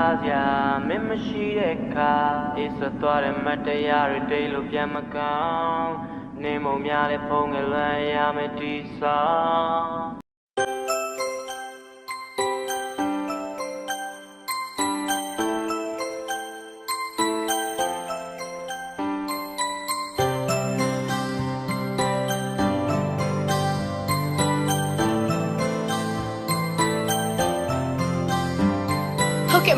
ထားစရာမင်းမရှိတဲ့အခါအေးဆွသွားတဲ့မတ်တရားတွေတိတ်လို့ပြန်မကောင်းနေမုံများတဲ့ဖုံးကလွမ်းရမယ်ဒီဆောင်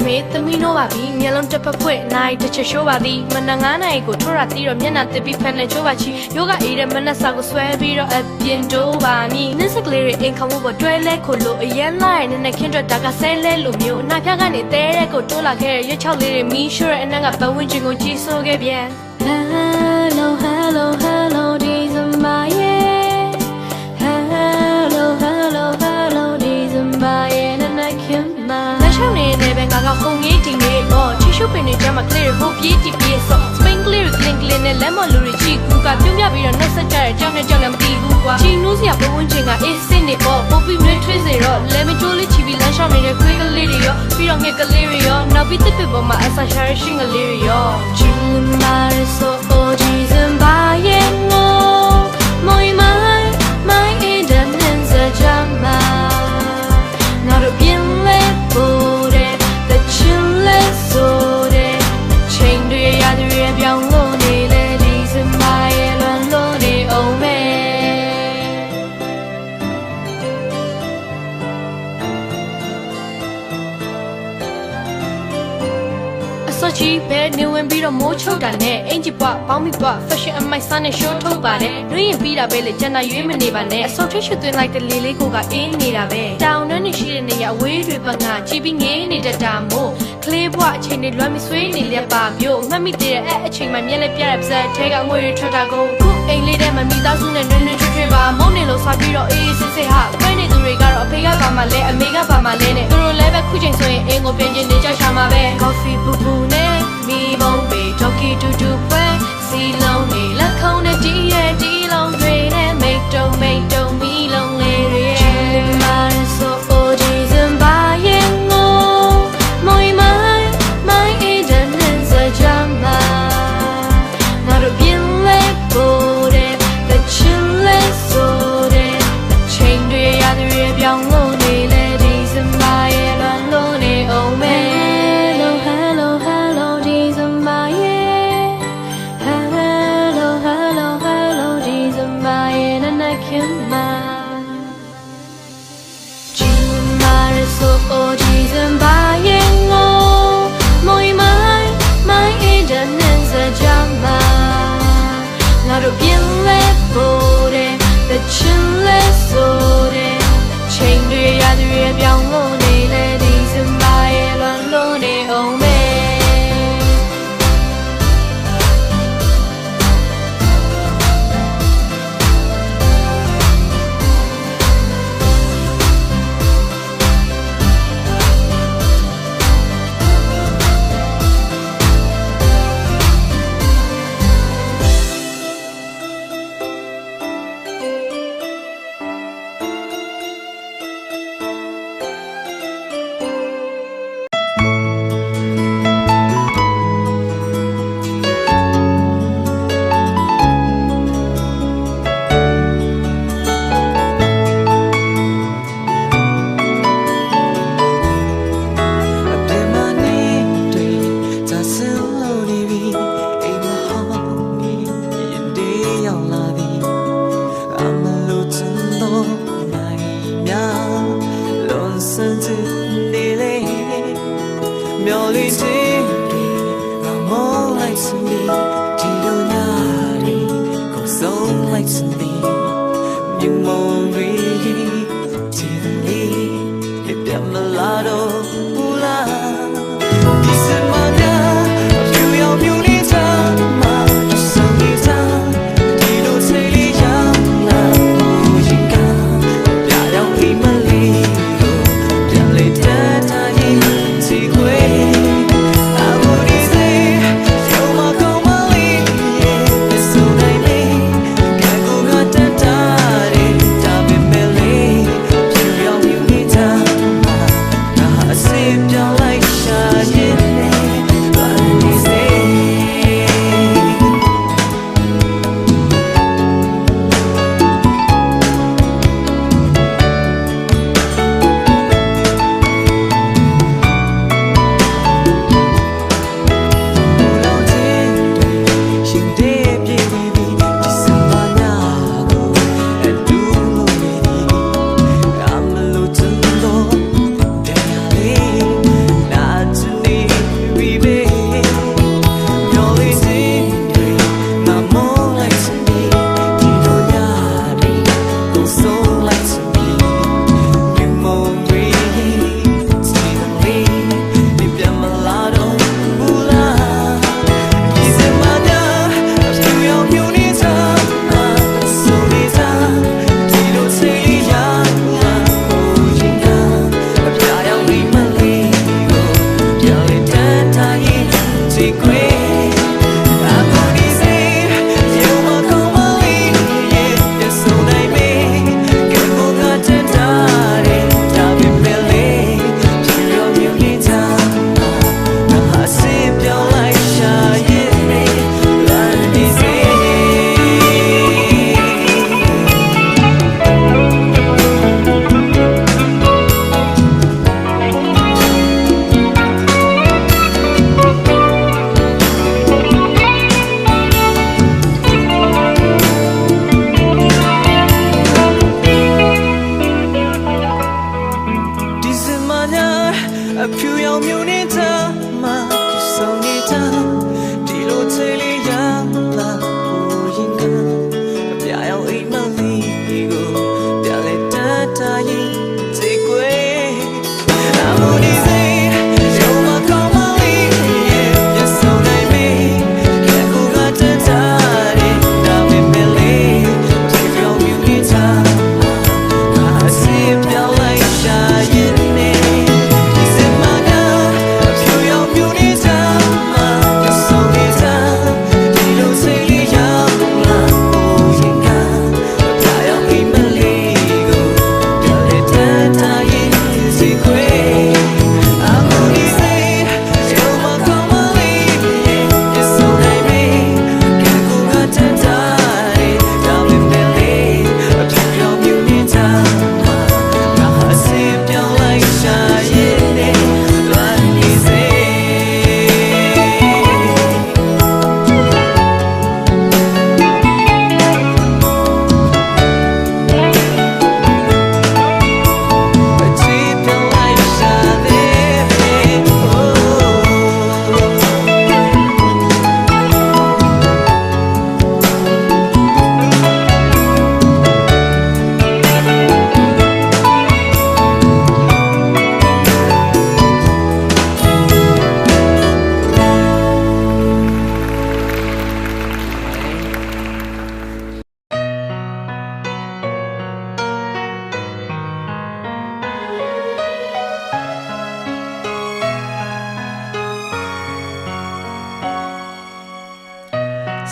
မေသမီးနိုးပါပြီမျက်လုံးတစ်ဖက်ဖွင့်နိုင်တစ်ချက်ရှိုးပါသည်မနက်9နာရီကိုထိုးရတီးတော့မျက်နှာတစ်ပြီးဖက်နဲ့ချိုးပါချီယောဂအေးတဲ့မနက်စာကိုဆွဲပြီးတော့အပြင်တိုးပါမည်နစ်စကလေးတွေအိမ်ခေါမှုပေါ်တွဲလဲခုလို့အရန်လာရတဲ့နဲ့ခင်းထွက်တာကဆဲလဲလိုမျိုးအနာပြကနေတဲတဲ့ကိုတိုးလာခဲ့တဲ့ရွက်ချောက်လေးတွေမီးရှိုးတဲ့အနက်ကဘဝင်းချင်းကိုကြီးစိုးခဲ့ပြန် Hello hello hello ပ်ပင်တွေကြမှာကလေးတွေဟိုပြေးတီပြေးဆော့စပိန်ကလေးတွေကလင်ကလင်နဲ့လက်မော်လူတွေချီကူကပြုံးပြပြီးတော့နှက်ဆက်ကြတဲ့ကြောင်နဲ့ကြောင်လည်းမတီးဘူးကွာချီနူးစရာဘဝင်းချင်းကအေးစင်းနေပေါ့ပိုပြီးမြွေးထွေးစေတော့လက်မကျိုးလေးချီပြီးလမ်းလျှောက်နေတဲ့ခွေးကလေးတွေရောပြီးတော့ငှက်ကလေးတွေရောနောက်ပြီးတစ်ပစ်ပေါ်မှာအဆာရှာရရှင်ကလေးတွေရောချီမာရဆိုအိုဂျီဇမ်ဘာယေနိုမိုင်မိုင်မို ဝင်ပြီးတော့မိုးချုပ်တာနဲ့အင်ဂျီပွားပေါင်းမိပွား fashion အမိုက်စားနဲ့ show ထုတ်ပါတယ်နှွေးရင်ပြီးတာပဲလေကျန်တာရွေးမနေပါနဲ့အစောထိတ်ရွှေသွင်းလိုက်တဲ့လေးလေးကိုကအင်းနေတာပဲတောင်နှန်းနေရှိတဲ့နေရအဝေးတွေပငါကြည့်ပြီးငေးနေတတ်တာမို့ကလေးဘွားအချိန်တွေလွမ်းမဆွေးနေလက်ပါမျိုးမှတ်မိတဲ့အဲ့အချိန်မှမျက်လက်ပြတဲ့ပါဇက်ထဲကငွေတွေထွက်တာကိုခုအိမ်လေးထဲမှာမိသားစုနဲ့နွေးနွေးချွတ်ချွတ်ပါမုန်းနေလို့စားပြီးတော့အေးအေးဆေးဆေးဟာခွဲနေသူတွေကတော့အဖေကပါမှလဲအမေကပါမှလဲနဲ့သူတို့လည်းပဲခုချိန်ဆိုရင်အင်းကိုပြင်ကျင်နေကြရှာမှာပဲ coffee ပူပူနဲ့ မိဘုံပေဒေါကီတူတူဖွဲစီလုံးနေလက်ခုံးနဲ့တီးရဲ့တီးလုံးတွေနဲ့မိတ်တုံမိတ်တုံ ချိန်တွေရတွေပြောင်းလို့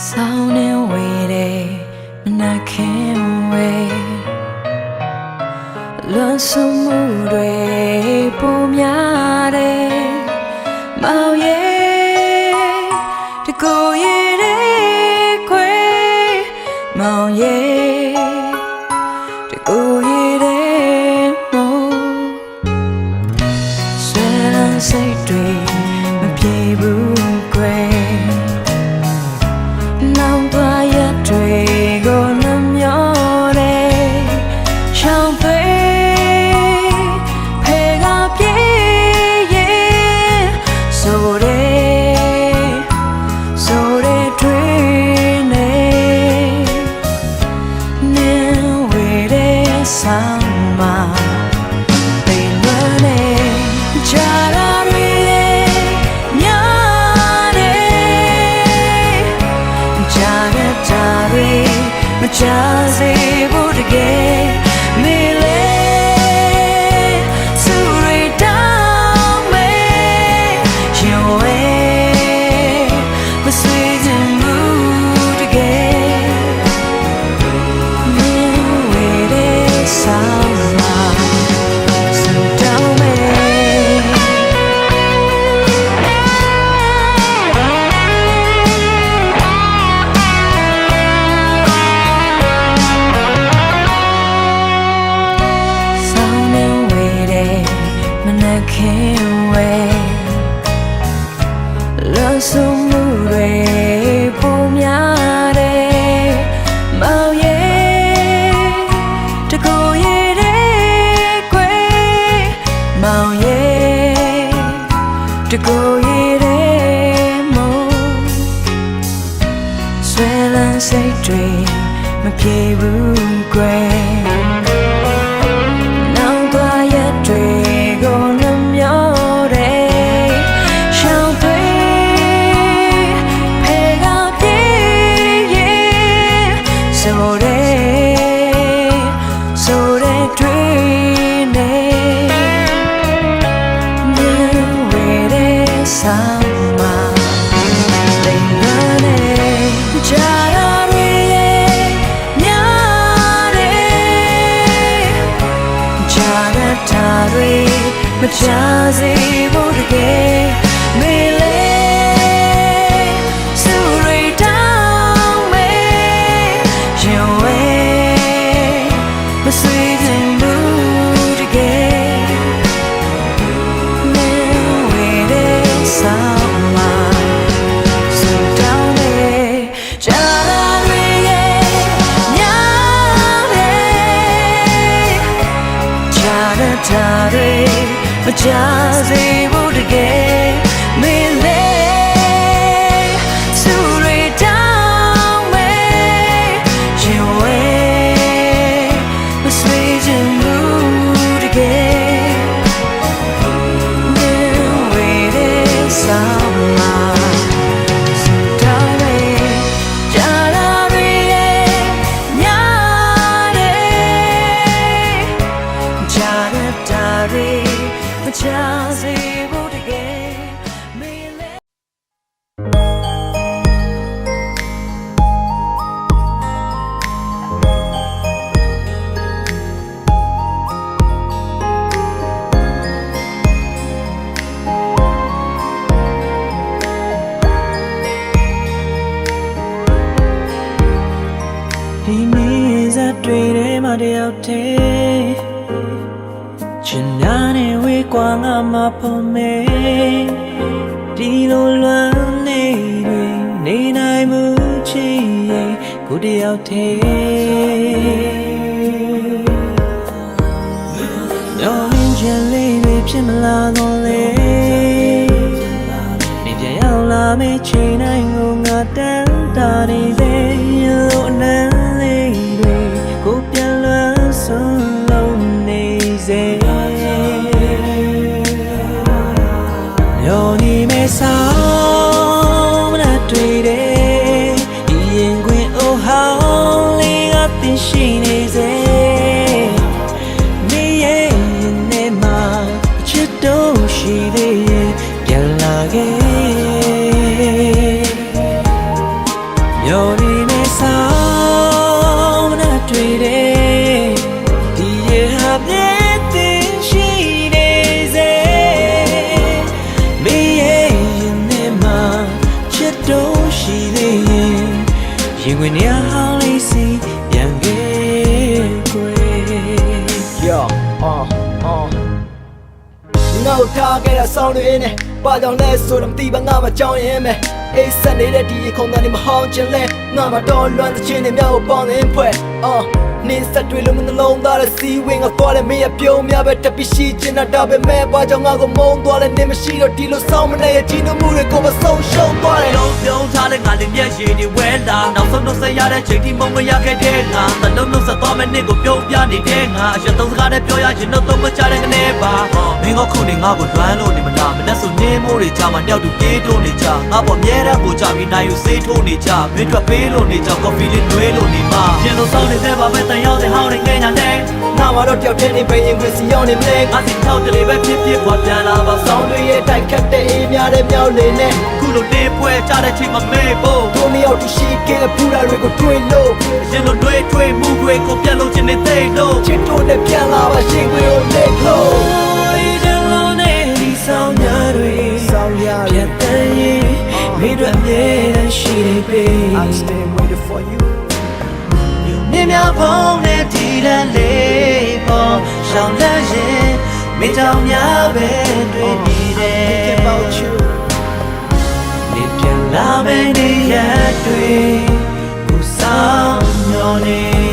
Sound and waiting မနာခင်ဝေလွန်ဆုံးမှုတွေပုံများတယ် စိတ်တွေမပြေဘူးကွယ် ငါတာတွေမချစေဖို့တကယ် တွေထဲမှာတယောက်တည်းချင်များနေဝေးกว่าငါမဖို့မေဒီလိုလွမ်းနေတွေနေနိုင်မှုချင်ရင်ကိုတယောက်တည်းတော်မင်းချင်လေးတွေဖြစ်မလာတော့လေနေပြန်ရောက်လာမယ့်ချိန်တိုင်းကိုငါတန်းတာနေ စေမျော်နေမဲ့ဆောင်နာတွေ့တယ်ဒီရင်ခွင်အိုဟောင်းလေးကသင်ရှိနေ စီပြန်ခဲ့ကွယ် Yo, uh, uh ငါ့ကိုထားခဲ့တဲ့ဆောင်းတွေနဲ့ဘာကြောင့်လဲဆိုတော့မသိပါငါမကြောက်ရင်ပဲအိတ်ဆက်နေတဲ့ဒီခုံတန်းနေမဟောင်းချင်လဲငါမတော်လွမ်းတဲ့ချင်းတွေမြောက်ကိုပေါင်းနေဖွဲ့ uh နင်းဆက်တွေလုံးမနှလုံးသားတဲ့စီဝင်းကသွားတယ်မင်းရပြုံးများပဲတပီရှိချင်တာဒါပဲမဲ့ဘာကြောင့်ငါကိုမုန်းသွားလဲနင်းမရှိတော့ဒီလိုဆောင်းမနေရဲ့ကြီးနှမှုတွေကိုမဆုံးရှုံးသွားတယ်လုံးပြုံးထားတဲ့ငါလေးမျက်ရည်တွေဝဲလာနောက်ဆုံးတော့ဆက်ရတဲ့ချိန်ဒီမုံမရခဲ့တဲ့ငါသလုံးလုံးဆက်သွားမဲ့နေ့ကိုပြုံးပြနေတဲ့ငါအရှက်သုံးစကားနဲ့ပြောရရင်တော့တော့မချတဲ့ကနေပါမင်းကခုနေငါကိုလွမ်းလို့နေမလားမနဲ့ဆိုနေမိုးတွေချမှာတယောက်တူပြေးတိုးနေကြငါပေါ်မြဲတဲ့ကိုကြပြီးနိုင်ယူစေးထိုးနေကြမင်းတို့ပေးလို့နေကြကော်ဖီလေးနွေးလို့နေမှာရင်လို့စောင်းနေတဲ့ပါပဲတန်ရောက်တဲ့ဟောင်းနေငယ်ညာနဲ့ငါမတော့တယောက်တည်းနေပဲရင်ခွစီရောက်နေမလဲငါစီထောက်တလေးပဲဖြစ်ဖြစ်ကွာပြန်လာပါဆောဆောင်းင်းတွေရဲ့တိုက်ခတ်တဲ့အေးများတဲ့မြောက်လေနဲ့ခုလိုနေပွဲကြတဲ့ချိန်မှာမေးဖို့တို့နှစ်ယောက်တရှိခဲ့တဲ့ဖူတာတွေကိုတွေ့လို့ရင်တို့တွေးထွေးမှုတွေကိုပြတ်လို့ခြင်းနေသိလို့ချစ်တို့နဲ့ပြန်လာပါရှင်ကိုလက်လို့ဒီတလုံးနဲ့ဒီဆောင်ရတွေဆောင်းရပြတ်တမ်းရင်မိတို့အမြဲတမ်းရှိနေပေ I'm stay waiting for you နေမြောက်ဖုံးနဲ့ဒီလန်လေးပေါ်ရှောင်းလက်ရင်မိတောင်များပဲတွေ့မိတယ် Think about you နေပြန်လာမယ့်နေရက်တွေကိုဆောင်မျောနေ